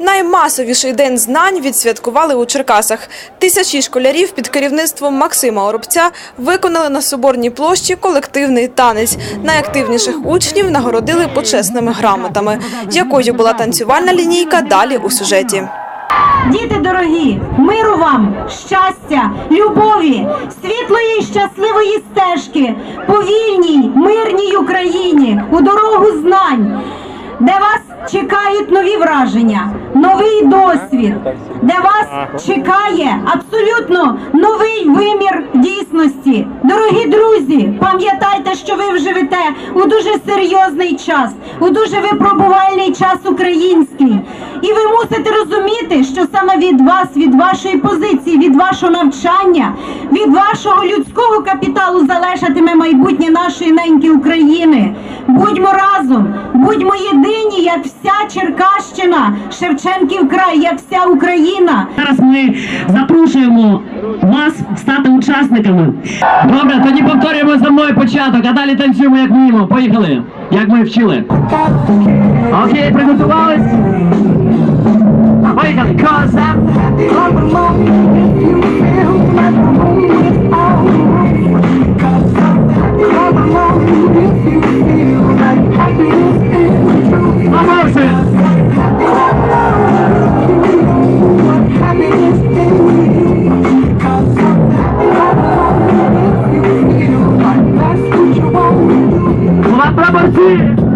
Наймасовіший день знань відсвяткували у Черкасах. Тисячі школярів під керівництвом Максима Оробця виконали на Соборній площі колективний танець. Найактивніших учнів нагородили почесними грамотами. Якою була танцювальна лінійка далі у сюжеті. Діти дорогі, миру вам, щастя, любові, світлої й щасливої стежки, по вільній, мирній Україні, у дорогу знань, де вас чекають нові враження, новий досвід, де вас чекає абсолютно новий вимір дійсності. Дорогі друзі, пам'ятайте, що ви вживете у дуже серйозний час, у дуже випробувальний час український. І ви мусите розуміти, що саме від вас, від вашої позиції, від вашого навчання, від вашого людського капіталу залежатиме майбутнє нашої неньки України. Будьмо разом, будьмо єдині, як вся Черкащина, Шевченків край, як вся Україна. Зараз ми запрошуємо вас стати учасниками. Добре, тоді повторюємо за мною початок, а далі танцюємо як вміємо. Поїхали, як ми вчили. Окей, приготувались? That's it.